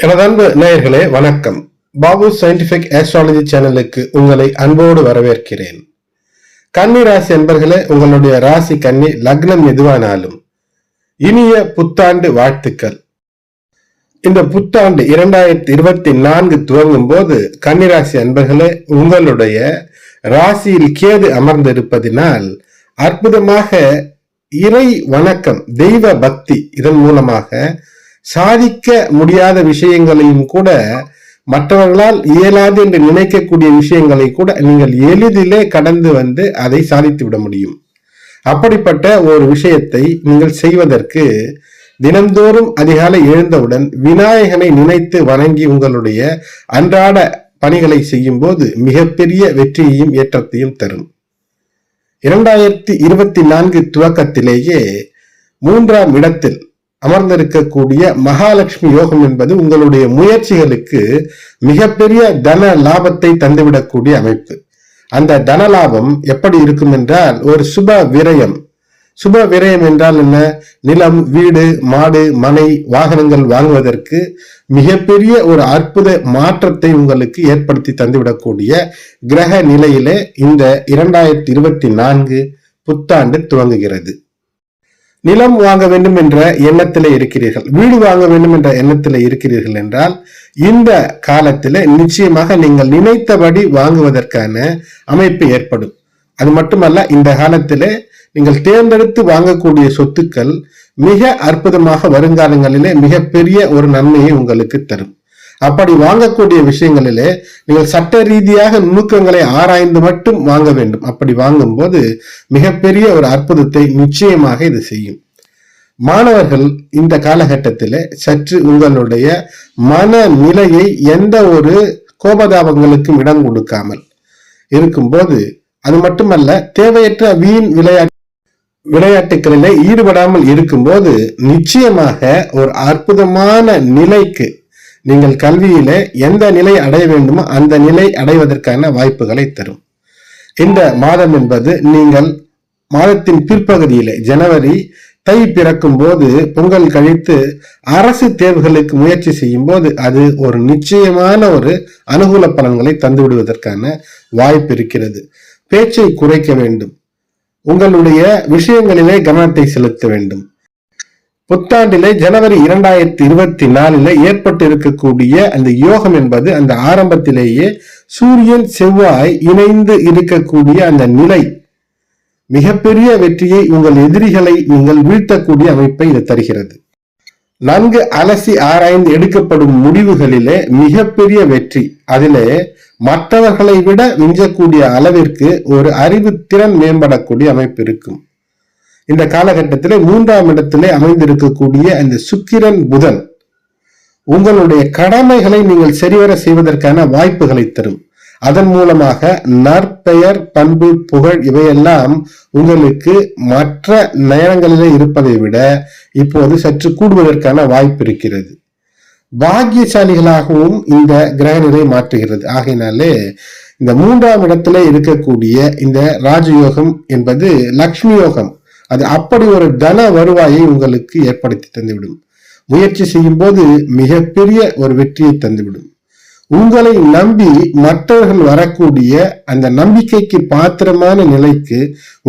எனது அன்பு நேயர்களே வணக்கம். பாபு சயின்டிபிக் ஆஸ்ட்ராலஜி சேனலுக்கு உங்களை அன்போடு வரவேற்கிறேன். கன்னி ராசி என்பர்களே உங்களுடைய ராசி கன்னி லக்னம் எதுவானாலும் இனிய புத்தாண்டு வாழ்த்துக்கள். இந்த புத்தாண்டு இரண்டாயிரத்தி இருபத்தி நான்கு துவங்கும் போது கன்னிராசி அன்பர்களே உங்களுடைய ராசியில் கேது அமர்ந்திருப்பதினால் அற்புதமாக இறை வணக்கம் தெய்வ பக்தி இதன் மூலமாக சாதிக்க முடியாத விஷயங்களையும் கூட மற்றவர்களால் இயலாது என்று நினைக்கக்கூடிய விஷயங்களை கூட நீங்கள் எளிதிலே கடந்து வந்து அதை சாதித்து விட முடியும். அப்படிப்பட்ட ஒரு விஷயத்தை நீங்கள் செய்வதற்கு தினந்தோறும் அதிகாலை எழுந்தவுடன் விநாயகனை நினைத்து வணங்கி உங்களுடைய அன்றாட பணிகளை செய்யும் போது மிகப்பெரிய வெற்றியையும் ஏற்றத்தையும் தரும். இரண்டாயிரத்தி இருபத்தி நான்கு துவக்கத்திலேயே மூன்றாம் இடத்தில் அமர்ந்திருக்கக்கூடிய மகாலட்சுமி யோகம் என்பது உங்களுடைய முயற்சிகளுக்கு மிகப்பெரிய தன லாபத்தை தந்துவிடக்கூடிய அமைப்பு. அந்த தன லாபம் எப்படி இருக்கும் என்றால் ஒரு சுப விரயம். சுப விரயம் என்றால் என்ன? நிலம் வீடு மாடு மனை வாகனங்கள் வாங்குவதற்கு மிகப்பெரிய ஒரு அற்புத மாற்றத்தை உங்களுக்கு ஏற்படுத்தி தந்துவிடக்கூடிய கிரக நிலையிலே இந்த இரண்டாயிரத்தி இருபத்தி நான்கு புத்தாண்டு துவங்குகிறது. நிலம் வாங்க வேண்டும் என்ற எண்ணத்திலே இருக்கிறீர்கள் வீடு வாங்க வேண்டும் என்ற எண்ணத்தில் இருக்கிறீர்கள் என்றால் இந்த காலத்தில் நிச்சயமாக நீங்கள் நினைத்தபடி வாங்குவதற்கான அமைப்பு ஏற்படும். அது மட்டுமல்ல இந்த காலத்தில் நீங்கள் தேர்ந்தெடுத்து வாங்கக்கூடிய சொத்துக்கள் மிக அற்புதமாக வருங்காலங்களிலே மிகப்பெரிய ஒரு நன்மையை உங்களுக்கு தரும். அப்படி வாங்கக்கூடிய விஷயங்களிலே நீங்கள் சட்ட ரீதியாக நுணுக்கங்களை ஆராய்ந்து மட்டும் வாங்க வேண்டும். அப்படி வாங்கும் போது மிகப்பெரிய ஒரு அற்புதத்தை நிச்சயமாக இது செய்யும். மாணவர்கள் இந்த காலகட்டத்தில் சற்று உங்களுடைய மன நிலையை எந்த ஒரு கோபதாபங்களுக்கும் இடம் கொடுக்காமல் இருக்கும்போது அது மட்டுமல்ல தேவையற்ற வீண் விளையாட்டு விளையாட்டுகளிலே ஈடுபடாமல் இருக்கும்போது நிச்சயமாக ஒரு அற்புதமான நிலைக்கு நீங்கள் கல்வியில எந்த நிலை அடைய வேண்டுமோ அந்த நிலை அடைவதற்கான வாய்ப்புகளை தரும். இந்த மாதம் என்பது நீங்கள் மாதத்தின் பிற்பகுதியிலே ஜனவரி தை பிறக்கும் போது பொங்கல் கழித்து அரசு தேர்வுகளுக்கு முயற்சி செய்யும் போது அது ஒரு நிச்சயமான ஒரு அனுகூல பலன்களை தந்துவிடுவதற்கான வாய்ப்பு இருக்கிறது. பேச்சை குறைக்க வேண்டும். உங்களுடைய விஷயங்களிலே கவனத்தை செலுத்த வேண்டும். புத்தாண்டிலே ஜனவரி இரண்டாயிரத்தி இருபத்தி நாலுல ஏற்பட்டு இருக்கக்கூடிய அந்த யோகம் என்பது அந்த ஆரம்பத்திலேயே சூரியன் செவ்வாய் இணைந்து இருக்கக்கூடிய அந்த நிலை. மிகப்பெரிய வெற்றியை உங்கள் எதிரிகளை நீங்கள் வீழ்த்தக்கூடிய அமைப்பை இது தருகிறது. நன்கு அலசி ஆராய்ந்து எடுக்கப்படும் முடிவுகளிலே மிகப்பெரிய வெற்றி. அதிலே மற்றவர்களை விட மிஞ்சக்கூடிய அளவிற்கு ஒரு அறிவு திறன் மேம்படக்கூடிய அமைப்பு இருக்கும். இந்த காலகட்டத்தில் மூன்றாம் இடத்திலே அமைந்திருக்கக்கூடிய அந்த சுக்கிரன் புதன் உங்களுடைய கடமைகளை நீங்கள் சரிவர செய்வதற்கான வாய்ப்புகளை தரும். அதன் மூலமாக நற்பெயர் பண்பு புகழ் இவையெல்லாம் உங்களுக்கு மற்ற நேரங்களிலே இருப்பதை விட இப்போது சற்று கூடுவதற்கான வாய்ப்பு இருக்கிறது. பாக்கியசாலிகளாகவும் இந்த கிரகநிலை மாற்றுகிறது. ஆகையினாலே இந்த மூன்றாம் இடத்துல இருக்கக்கூடிய இந்த ராஜயோகம் என்பது லக்ஷ்மி யோகம். அது அப்படி ஒரு தன வருவாயை உங்களுக்கு ஏற்படுத்தி தந்துவிடும். முயற்சி செய்யும் போது மிகப்பெரிய ஒரு வெற்றியை தந்துவிடும். உங்களை நம்பி மற்றவர்கள் வரக்கூடிய அந்த நம்பிக்கைக்கு பாத்திரமான நிலைக்கு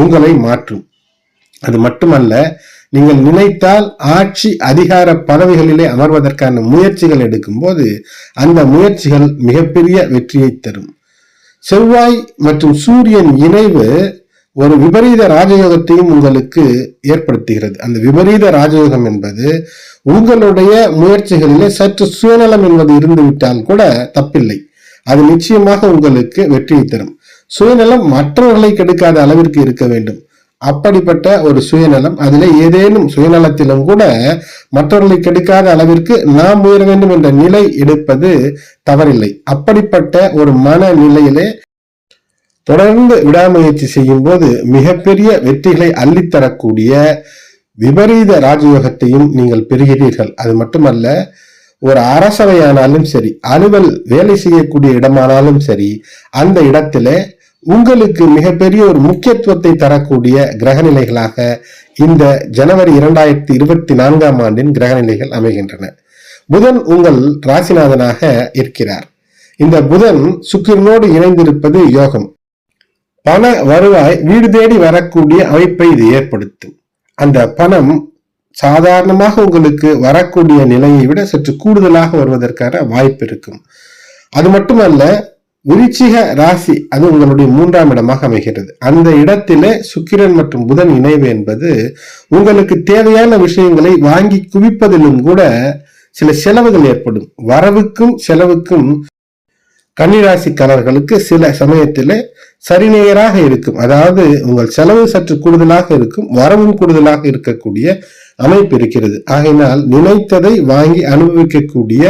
உங்களை மாற்றும். அது மட்டுமல்ல நீங்கள் நினைத்தால் ஆட்சி அதிகார பதவிகளிலே அமர்வதற்கான முயற்சிகள் எடுக்கும்போது அந்த முயற்சிகள் மிகப்பெரிய வெற்றியை தரும். செவ்வாய் மற்றும் சூரியன் இணைவு ஒரு விபரீத ராஜயோகத்தையும் உங்களுக்கு ஏற்படுத்துகிறது. அந்த விபரீத ராஜயோகம் என்பது உங்களுடைய முயற்சிகளிலே சற்று சுயநலம் என்பது இருந்துவிட்டால் கூட தப்பில்லை. அது நிச்சயமாக உங்களுக்கு வெற்றியை தரும். சுயநலம் மற்றவர்களை கெடுக்காத அளவிற்கு இருக்க வேண்டும். அப்படிப்பட்ட ஒரு சுயநலம் அதிலே ஏதேனும் சுயநலத்திலும் கூட மற்றவர்களை கெடுக்காத அளவிற்கு நாம் உயர வேண்டும் என்ற நிலை எடுப்பது தவறில்லை. அப்படிப்பட்ட ஒரு மன நிலையிலே தொடர்ந்து விடாமுயற்சி செய்யும் போது மிகப்பெரிய வெற்றிகளை அள்ளித்தரக்கூடிய விபரீத ராஜயோகத்தையும் நீங்கள் பெறுகிறீர்கள். அது மட்டுமல்ல ஒரு அரசவையானாலும் சரி அலுவல் வேலை செய்யக்கூடிய இடமானாலும் சரி அந்த இடத்துல உங்களுக்கு மிகப்பெரிய ஒரு முக்கியத்துவத்தை தரக்கூடிய கிரகநிலைகளாக இந்த ஜனவரி இரண்டாயிரத்தி இருபத்தி நான்காம் ஆண்டின் கிரகநிலைகள் அமைகின்றன. புதன் உங்கள் ராசிநாதனாக இருக்கிறார். இந்த புதன் சுக்கிரனோடு இணைந்திருப்பது யோகம். பண வருவாய் வீடு தேடி வரக்கூடிய அமைப்பை இது ஏற்படுத்தும். அந்த பணம் சாதாரணமாக உங்களுக்கு வரக்கூடிய நிலையை விட சற்று கூடுதலாக வருவதற்கான வாய்ப்பு இருக்கும். அது மட்டுமல்ல விருச்சிக ராசி அது உங்களுடைய மூன்றாம் இடமாக அமைகிறது. அந்த இடத்திலே சுக்கிரன் மற்றும் புதன் இணைவு என்பது உங்களுக்கு தேவையான விஷயங்களை வாங்கி குவிப்பதிலும் கூட சில செலவுகள் ஏற்படும். வரவுக்கும் செலவுக்கும் கன்னிராசிக்காரர்களுக்கு சில சமயத்தில் சரிநேயராக இருக்கும். அதாவது உங்கள் செலவு சற்று கூடுதலாக இருக்கும் வரவும் கூடுதலாக இருக்கக்கூடிய அமைப்பு இருக்கிறது. ஆகையினால் நினைத்ததை வாங்கி அனுபவிக்கக்கூடிய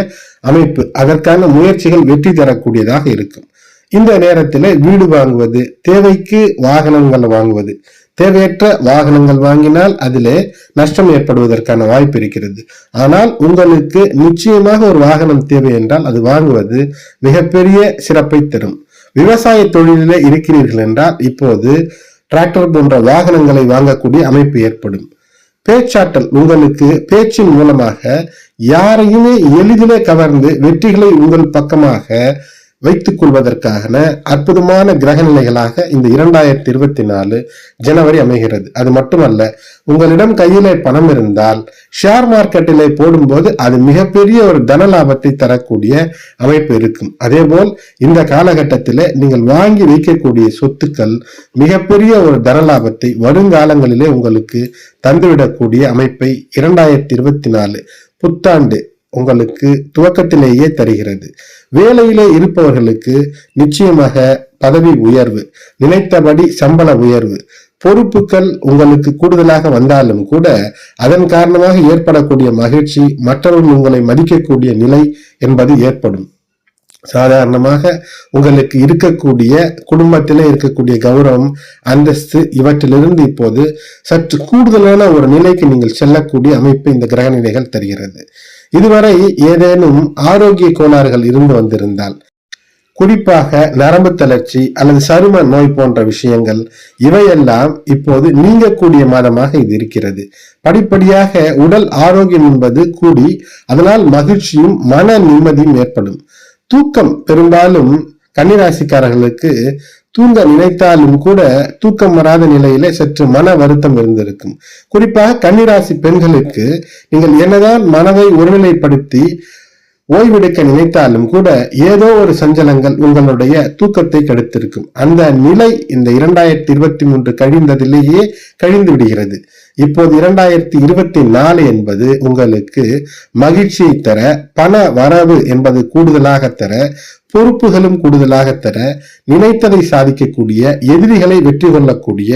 அமைப்பு அதற்கான முயற்சிகள் வெற்றி தரக்கூடியதாக இருக்கும். இந்த நேரத்தில் வீடு வாங்குவது தேவைக்கு வாகனங்கள் வாங்குவது தேவையற்ற வாகனங்கள் வாங்கினால் அதிலே நஷ்டம் ஏற்படுவதற்கான வாய்ப்பு இருக்கிறது. ஆனால் உங்களுக்கு நிச்சயமாக ஒரு வாகனம் தேவை என்றால் அது வாங்குவது மிகப்பெரிய சிறப்பை தரும். விவசாய தொழிலிலே இருக்கிறீர்கள் என்றால் இப்போது டிராக்டர் போன்ற வாகனங்களை வாங்கக்கூடிய அமைப்பு ஏற்படும். பேச்சாற்றல் உங்களுக்கு பேச்சின் மூலமாக யாரையுமே எளிதிலே கவர்ந்து வெற்றிகளை உங்கள் பக்கமாக வைத்துக் கொள்வதற்கான அற்புதமான கிரக நிலைகளாக இந்த இரண்டாயிரத்தி இருபத்தி நாலு ஜனவரி அமைகிறது. அது மட்டுமல்ல உங்களிடம் கையிலே பணம் இருந்தால் ஷேர் மார்க்கெட்டிலே போடும்போது அது மிகப்பெரிய ஒரு தன லாபத்தை தரக்கூடிய அமைப்பு இருக்கும். அதேபோல் இந்த காலகட்டத்திலே நீங்கள் வாங்கி வைக்கக்கூடிய சொத்துக்கள் மிகப்பெரிய ஒரு தன லாபத்தை வருங்காலங்களிலே உங்களுக்கு தந்துவிடக்கூடிய அமைப்பை இரண்டாயிரத்தி இருபத்தி நாலு புத்தாண்டு உங்களுக்கு துவக்கத்திலேயே தருகிறது. வேலையிலே இருப்பவர்களுக்கு நிச்சயமாக பதவி உயர்வு நினைத்தபடி சம்பள உயர்வு. பொறுப்புகள் உங்களுக்கு கூடுதலாக வந்தாலும் கூட அதன் காரணமாக ஏற்படக்கூடிய மகிழ்ச்சி மற்றவர்கள் உங்களை மதிக்கக்கூடிய நிலை என்பது ஏற்படும். சாதாரணமாக உங்களுக்கு இருக்கக்கூடிய குடும்பத்திலே இருக்கக்கூடிய கௌரவம் அந்தஸ்து இவற்றிலிருந்து இப்போது சற்று கூடுதலான ஒரு நிலைக்கு நீங்கள் செல்லக்கூடிய அமைப்பு இந்த கிரக நிலைகள் தருகிறது. இதுவரை ஏதேனும் ஆரோக்கிய கோளாறுகள் இருந்து வந்திருந்தால் குறிப்பாக நரம்பு தளர்ச்சி அல்லது சரும நோய் போன்ற விஷயங்கள் இவையெல்லாம் இப்போது நீங்கக்கூடிய மாதமாக இது இருக்கிறது. படிப்படியாக உடல் ஆரோக்கியம் என்பது கூடி அதனால் மகிழ்ச்சியும் மன நிம்மதியும் ஏற்படும். தூக்கம் பெரும்பாலும் கன்னிராசிக்காரர்களுக்கு தூங்க நினைத்தாலும் கூட தூக்கம் வராத நிலையில சற்று மன வருத்தம் இருந்திருக்கும். குறிப்பாக கன்னிராசி பெண்களுக்கு நீங்கள் என்னதான் மனதை ஒருநிலைப்படுத்தி ஓய்வெடுக்க நினைத்தாலும் கூட ஏதோ ஒரு சஞ்சலங்கள் உங்களுடைய தூக்கத்தை கெடுத்திருக்கும். அந்த நிலை இந்த இரண்டாயிரத்தி இருபத்தி மூன்று கழிந்ததிலேயே கழிந்து விடுகிறது. இப்போது இரண்டாயிரத்தி இருபத்தி நாலு என்பது உங்களுக்கு மகிழ்ச்சியை தர பண வரவு என்பது கூடுதலாக தர பொறுப்புகளும் கூடுதலாக தர நினைத்ததை சாதிக்கக்கூடிய எதிரிகளை வெற்றி கொள்ளக்கூடிய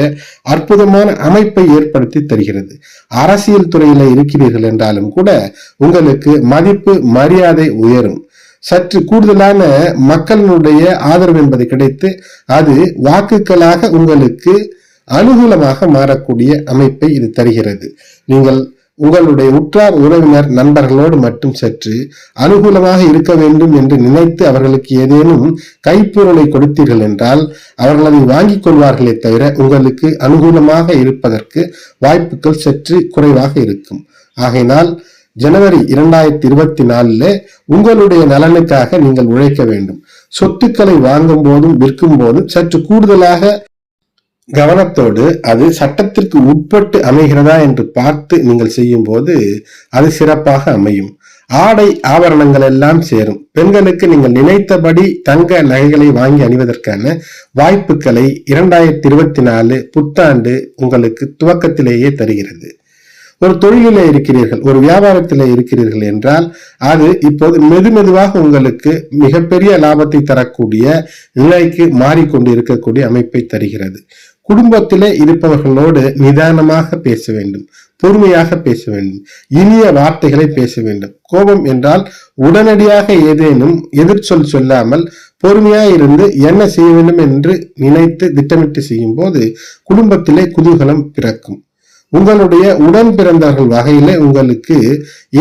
அற்புதமான அமைப்பை ஏற்படுத்தி தருகிறது. அரசியல் துறையில இருக்கிறீர்கள் என்றாலும் கூட உங்களுக்கு மதிப்பு மரியாதை உயரும். சற்று கூடுதலான மக்களினுடைய ஆதரவு என்பது கிடைத்து அது வாக்குகளாக உங்களுக்கு அனுகூலமாக மாறக்கூடிய அமைப்பை இது தருகிறது. நீங்கள் உங்களுடைய உற்றார் உறவினர் நண்பர்களோடு மட்டும் சற்று அனுகூலமாக இருக்க வேண்டும் என்று நினைத்து அவர்களுக்கு ஏதேனும் கைப்பொருளை கொடுத்தீர்கள் என்றால் அவர்கள் அதை வாங்கிக் கொள்வார்களே தவிர உங்களுக்கு அனுகூலமாக இருப்பதற்கு வாய்ப்புகள் சற்று குறைவாக இருக்கும். ஆகையினால் ஜனவரி இரண்டாயிரத்தி இருபத்தி நாலுல உங்களுடைய நலனுக்காக நீங்கள் உழைக்க வேண்டும். சொத்துக்களை வாங்கும் போதும் விற்கும் போதும் சற்று கூடுதலாக கவனத்தோடு அது சட்டத்திற்கு உட்பட்டு அமைகிறதா என்று பார்த்து நீங்கள் செய்யும் போது அது சிறப்பாக அமையும். ஆடை ஆபரணங்கள் எல்லாம் சேரும். பெண்களுக்கு நீங்கள் நினைத்தபடி தங்க நகைகளை வாங்கி அணிவதற்கான வாய்ப்புகளை இரண்டாயிரத்தி இருபத்தி நாலு புத்தாண்டு உங்களுக்கு துவக்கத்திலேயே தருகிறது. ஒரு தொழிலில் இருக்கிறீர்கள் ஒரு வியாபாரத்தில் இருக்கிறீர்கள் என்றால் அது இப்போது மெது மெதுவாக உங்களுக்கு மிகப்பெரிய லாபத்தை தரக்கூடிய நிலைக்கு மாறிக்கொண்டு இருக்கக்கூடிய அமைப்பை தருகிறது. குடும்பத்திலே இருப்பவர்களோடு நிதானமாக பேச வேண்டும் பொறுமையாக பேச வேண்டும் இனிய வார்த்தைகளை பேச வேண்டும். கோபம் என்றால் உடனடியாக ஏதேனும் எதிர்ச்சொல் சொல்லாமல் பொறுமையாக இருந்து என்ன செய்ய வேண்டும் என்று நினைத்து திட்டமிட்டு செய்யும் போது குடும்பத்திலே குதூகலம் பிறக்கும். உங்களுடைய உடன் பிறந்தவர்கள் வகையில உங்களுக்கு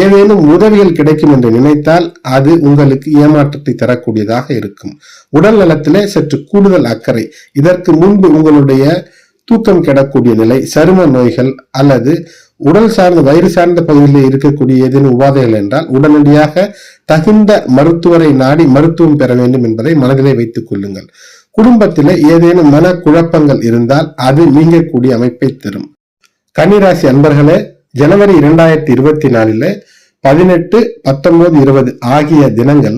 ஏதேனும் உதவிகள் கிடைக்கும் என்று நினைத்தால் அது உங்களுக்கு ஏமாற்றத்தை தரக்கூடியதாக இருக்கும். உடல் நலத்திலே சற்று கூடுதல் அக்கறை. இதற்கு முன்பு உங்களுடைய தூக்கம் கெடக்கூடிய நிலை சரும நோய்கள் அல்லது உடல் சார்ந்த வயிறு சார்ந்த பகுதியில் இருக்கக்கூடிய ஏதேனும் உபாதைகள் என்றால் உடனடியாக தகுந்த மருத்துவரை நாடி மருத்துவம் பெற வேண்டும் என்பதை மனதிலே வைத்துக் கொள்ளுங்கள். குடும்பத்தில் ஏதேனும் மன குழப்பங்கள் இருந்தால் அது நீங்கக்கூடிய அமைப்பை தரும். கன்னிராசி அன்பர்களே ஜனவரி இரண்டாயிரத்தி இருபத்தி நாலுல பதினெட்டு பத்தொன்பது இருபது ஆகிய தினங்கள்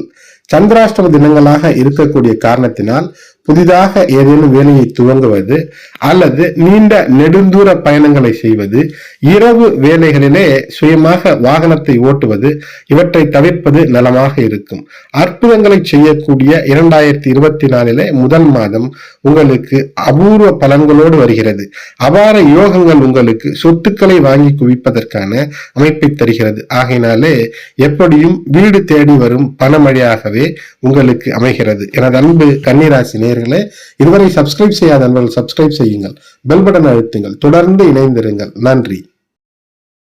சந்திராஷ்டம தினங்களாக இருக்கக்கூடிய காரணத்தினால் புதிதாக ஏதேனும் வேலையை துவங்குவது அல்லது நீண்ட நெடுந்தூர பயணங்களை செய்வது இரவு வேலைகளிலே சுயமாக வாகனத்தை ஓட்டுவது இவற்றை தவிர்ப்பது நலமாக இருக்கும். அற்புதங்களை செய்யக்கூடிய இரண்டாயிரத்தி இருபத்தி நாலிலே முதல் மாதம் உங்களுக்கு அபூர்வ பலன்களோடு வருகிறது. அபார யோகங்கள் உங்களுக்கு சொத்துக்களை வாங்கி குவிப்பதற்கான அமைப்பை தருகிறது. ஆகையினாலே எப்படியும் வீடு தேடி வரும் பணமழையாகவே உங்களுக்கு அமைகிறது. எனது அன்பு கன்னிராசினே நேயர்களே இதுவரை சப்ஸ்கிரைப் செய்யாத சப்ஸ்கிரைப் செய்யுங்கள். பெல் பட்டன் அழுத்துங்கள். தொடர்ந்து இணைந்திருங்கள். நன்றி.